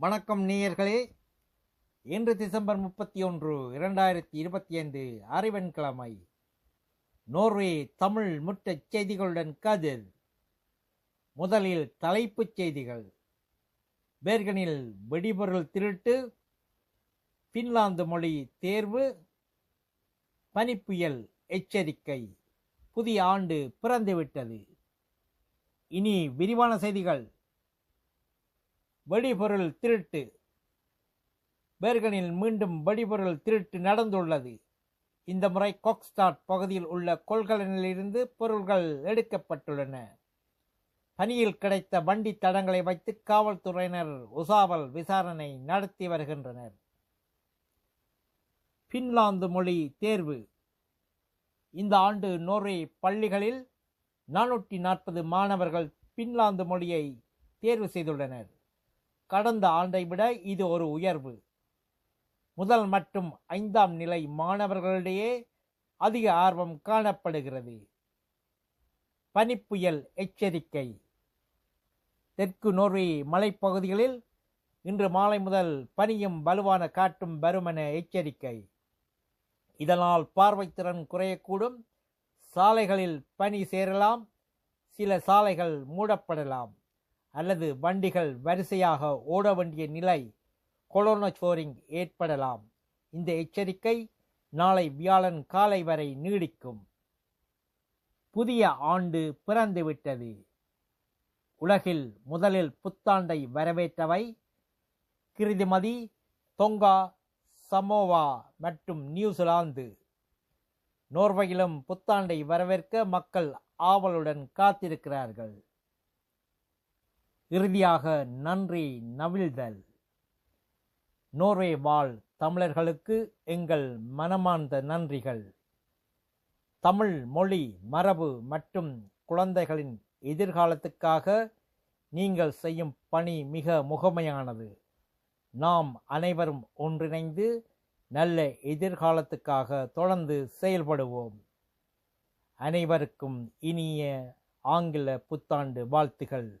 வணக்கம் நேயர்களே. இன்று டிசம்பர் முப்பத்தி ஒன்று இரண்டாயிரத்தி இருபத்தி ஐந்து அறிவன்கிழமை நோர்வே தமிழ் முட்டச் செய்திகளுடன் கதிர். முதலில் தலைப்புச் செய்திகள். பேர்கனில் வெடிபொருள் திருட்டு. பின்லாந்து மொழி தேர்வு. பனிப்புயல் எச்சரிக்கை. புதிய ஆண்டு பிறந்துவிட்டது. இனி விரிவான செய்திகள். வெடிபொருள் திருட்டு. பேர்கனில் மீண்டும் வெடிபொருள் திருட்டு நடந்துள்ளது. இந்த முறை கொக்ஸ்டாட் பகுதியில் உள்ள கொள்கலனிலிருந்து பொருள்கள் எடுக்கப்பட்டுள்ளன. பணியில் கிடைத்த வண்டி தடங்களை வைத்து காவல்துறையினர் உசாவல் விசாரணை நடத்தி வருகின்றனர். பின்லாந்து மொழி தேர்வு. இந்த ஆண்டு நோர்வே பள்ளிகளில் நானூற்றி நாற்பது மாணவர்கள் பின்லாந்து மொழியை தேர்வு செய்துள்ளனர். கடந்த ஆண்டை விட இது ஒரு உயர்வு. முதல் மற்றும் ஐந்தாம் நிலை மாணவர்களிடையே அதிக ஆர்வம் காணப்படுகிறது. பனிப்புயல் எச்சரிக்கை. தெற்கு நோர்வே மலைப்பகுதிகளில் இன்று மாலை முதல் பனியும் வலுவான காற்றும் வருமென எச்சரிக்கை. இதனால் பார்வைத்திறன் குறையக்கூடும். சாலைகளில் பனி சேரலாம். சில சாலைகள் மூடப்படலாம். அல்லது வண்டிகள் வரிசையாக ஓட வேண்டிய நிலை கொலோனோசோரிங் ஏற்படலாம். இந்த எச்சரிக்கை நாளை வியாழன் காலை வரை நீடிக்கும். புதிய ஆண்டு பிறந்துவிட்டது. உலகில் முதலில் புத்தாண்டை வரவேற்றவை கிருதிமதி தொங்கா சமோவா மற்றும் நியூசிலாந்து. நோர்வையிலும் புத்தாண்டை வரவேற்க மக்கள் ஆவலுடன் காத்திருக்கிறார்கள். இறுதியாக நன்றி நவிழ்தல். நோர்வே வாழ் தமிழர்களுக்கு எங்கள் மனமார்ந்த நன்றிகள். தமிழ் மொழி மரபு மற்றும் குழந்தைகளின் எதிர்காலத்துக்காக நீங்கள் செய்யும் பணி மிக முகமையானது. நாம் அனைவரும் ஒன்றிணைந்து நல்ல எதிர்காலத்துக்காக தொடர்ந்து செயல்படுவோம். அனைவருக்கும் இனிய ஆங்கில புத்தாண்டு வாழ்த்துகள்.